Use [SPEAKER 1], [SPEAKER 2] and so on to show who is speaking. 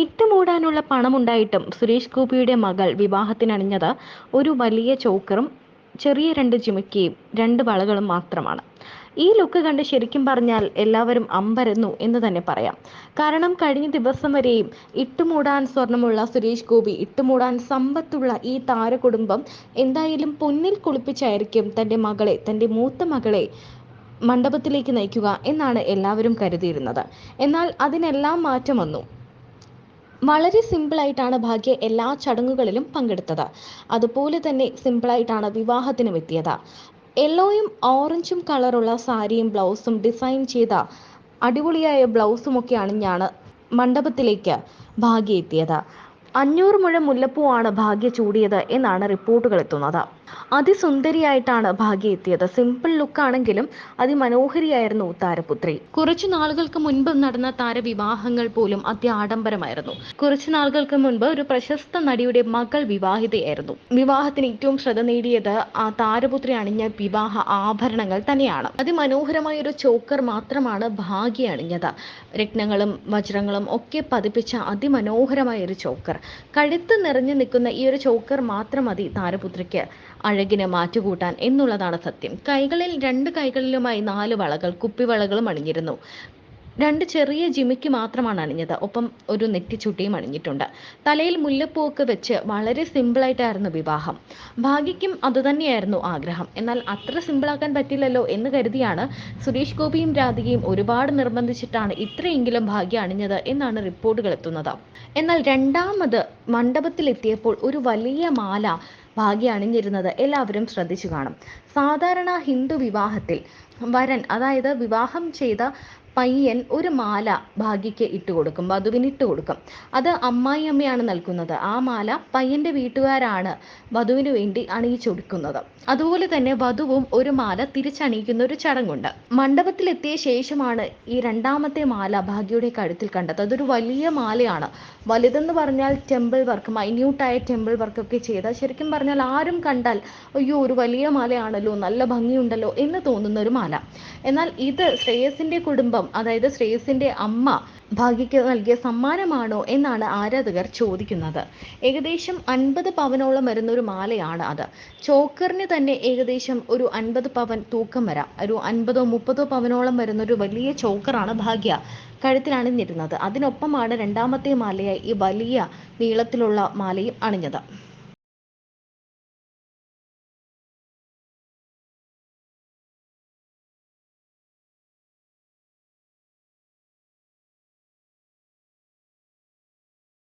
[SPEAKER 1] ഇട്ടുമൂടാനുള്ള പണമുണ്ടായിട്ടും സുരേഷ് ഗോപിയുടെ മകൾ വിവാഹത്തിനണിഞ്ഞത് ഒരു വലിയ ചോക്കറും ചെറിയ രണ്ട് ജിമിക്കയും രണ്ട് വളകളും മാത്രമാണ്. ഈ ലുക്ക് കണ്ട് ശരിക്കും പറഞ്ഞാൽ എല്ലാവരും അമ്പരന്നു എന്ന് തന്നെ പറയാം. കാരണം കഴിഞ്ഞ ദിവസം വരെയും ഇട്ടുമൂടാൻ സ്വർണമുള്ള സുരേഷ് ഗോപി ഇട്ടുമൂടാൻ സമ്പത്തുള്ള ഈ താരകുടുംബം എന്തായാലും പൊന്നിൽ കുളിപ്പിച്ചായിരിക്കും തന്റെ മകളെ തന്റെ മൂത്ത മകളെ മണ്ഡപത്തിലേക്ക് നയിക്കുക എന്നാണ് എല്ലാവരും കരുതിയിരുന്നത്. എന്നാൽ അതിനെല്ലാം മാറ്റം വന്നു. വളരെ സിമ്പിളായിട്ടാണ് ഭാഗ്യ എല്ലാ ചടങ്ങുകളിലും പങ്കെടുത്തത്. അതുപോലെ തന്നെ സിമ്പിളായിട്ടാണ് വിവാഹത്തിനും എത്തിയത്. യെല്ലോയും ഓറഞ്ചും കളറുള്ള സാരിയും ബ്ലൗസും ഡിസൈൻ ചെയ്ത അടിപൊളിയായ ബ്ലൗസും ഒക്കെ അണിഞ്ഞാണ് മണ്ഡപത്തിലേക്ക് ഭാഗ്യ എത്തിയത്. അഞ്ഞൂറ് മുഴം മുല്ലപ്പൂവാണ് ഭാഗ്യ ചൂടിയത് എന്നാണ് റിപ്പോർട്ടുകൾ എത്തുന്നത്. അതിസുന്ദരിയായിട്ടാണ് ഭാഗ്യ എത്തിയത്. സിമ്പിൾ ലുക്കാണെങ്കിലും അതിമനോഹരിയായിരുന്നു താരപുത്രി. കുറച്ചു നാളുകൾക്ക് മുൻപ് നടന്ന താരവിവാഹങ്ങൾ പോലും അത്യാഡംബരമായിരുന്നു. കുറച്ചു നാളുകൾക്ക് മുൻപ് ഒരു പ്രശസ്ത നടിയുടെ മകൾ വിവാഹിതയായിരുന്നു. വിവാഹത്തിന് ഏറ്റവും ശ്രദ്ധ നേടിയത് ആ താരപുത്രി അണിഞ്ഞ വിവാഹ ആഭരണങ്ങൾ തന്നെയാണ്. അതിമനോഹരമായ ഒരു ചോക്കർ മാത്രമാണ് ഭാഗ്യ അണിഞ്ഞത്. രത്നങ്ങളും വജ്രങ്ങളും ഒക്കെ പതിപ്പിച്ച അതിമനോഹരമായ ഒരു ചോക്കർ. കഴുത്ത് നിറഞ്ഞു നിൽക്കുന്ന ഈ ഒരു ചോക്കർ മാത്രം മതി താരപുത്രിക്ക്. അഴകിനെ മാറ്റുകൂട്ടാൻ എന്നുള്ളതാണ് സത്യം. കൈകളിൽ രണ്ട് കൈകളിലുമായി നാല് വളകൾ കുപ്പിവളകളും അണിഞ്ഞിരുന്നു. രണ്ട് ചെറിയ ജിമിക്ക് മാത്രമാണ് അണിഞ്ഞത്. ഒപ്പം ഒരു നെറ്റിച്ചുട്ടിയും അണിഞ്ഞിട്ടുണ്ട്. തലയിൽ മുല്ലപ്പൂവൊക്കെ വെച്ച് വളരെ സിമ്പിളായിട്ടായിരുന്നു വിവാഹം. ഭാഗ്യയ്ക്കും അതുതന്നെയായിരുന്നു ആഗ്രഹം. എന്നാൽ അത്ര സിമ്പിളാക്കാൻ പറ്റില്ലല്ലോ എന്ന് കരുതിയാണ് സുരേഷ് ഗോപിയും രാധികയും ഒരുപാട് നിർബന്ധിച്ചിട്ടാണ് ഇത്രയെങ്കിലും ഭാഗ്യം അണിഞ്ഞത് എന്നാണ് റിപ്പോർട്ടുകൾ എത്തുന്നത്. എന്നാൽ രണ്ടാമത് മണ്ഡപത്തിലെത്തിയപ്പോൾ ഒരു വലിയ മാല ഭാഗ്യ അണിഞ്ഞിരുന്നത് എല്ലാവരും ശ്രദ്ധിച്ചു കാണും. സാധാരണ ഹിന്ദു വിവാഹത്തിൽ വരൻ അതായത് വിവാഹം ചെയ്ത പയ്യൻ ഒരു മാല ഭാഗ്യയ്ക്ക് ഇട്ട് കൊടുക്കും വധുവിന് ഇട്ട് കൊടുക്കും. അത് അമ്മായി അമ്മയാണ് നൽകുന്നത്. ആ മാല പയ്യന്റെ വീട്ടുകാരാണ് വധുവിന് വേണ്ടി അണിയിച്ചൊടുക്കുന്നത് അതുപോലെ തന്നെ വധുവും ഒരു മാല തിരിച്ചണിയിക്കുന്ന ഒരു ചടങ്ങുണ്ട്. മണ്ഡപത്തിലെത്തിയ ശേഷമാണ് ഈ രണ്ടാമത്തെ മാല ഭാഗ്യയുടെ കഴുത്തിൽ കണ്ടത്. അതൊരു വലിയ മാലയാണ്. വലുതെന്ന് പറഞ്ഞാൽ ടെമ്പിൾ വർക്ക് മൈന്യൂട്ടായ ടെമ്പിൾ വർക്കൊക്കെ ചെയ്ത ശരിക്കും പറഞ്ഞാൽ ആരും കണ്ടാൽ അയ്യോ ഒരു വലിയ മാലയാണല്ലോ നല്ല ഭംഗിയുണ്ടല്ലോ എന്ന് തോന്നുന്ന ഒരു മാല. എന്നാൽ ഇത് ശ്രേയസിന്റെ കുടുംബം അതായത് ശ്രേയസിന്റെ അമ്മ ഭാഗ്യയ്ക്ക് നൽകിയ സമ്മാനമാണോ എന്നാണ് ആരാധകർ ചോദിക്കുന്നത്. ഏകദേശം അൻപത് പവനോളം വരുന്ന ഒരു മാലയാണ് അത്. ചോക്കറിന് തന്നെ ഏകദേശം ഒരു അൻപത് പവൻ തൂക്കം വരാം. ഒരു അൻപതോ മുപ്പതോ പവനോളം വരുന്ന ഒരു വലിയ ചോക്കറാണ് ഭാഗ്യ കഴുത്തിലാണ് അണിഞ്ഞിരുന്നത് അതിനൊപ്പമാണ് രണ്ടാമത്തെ മാലയായി ഈ വലിയ നീളത്തിലുള്ള മാലയും അണിഞ്ഞത്.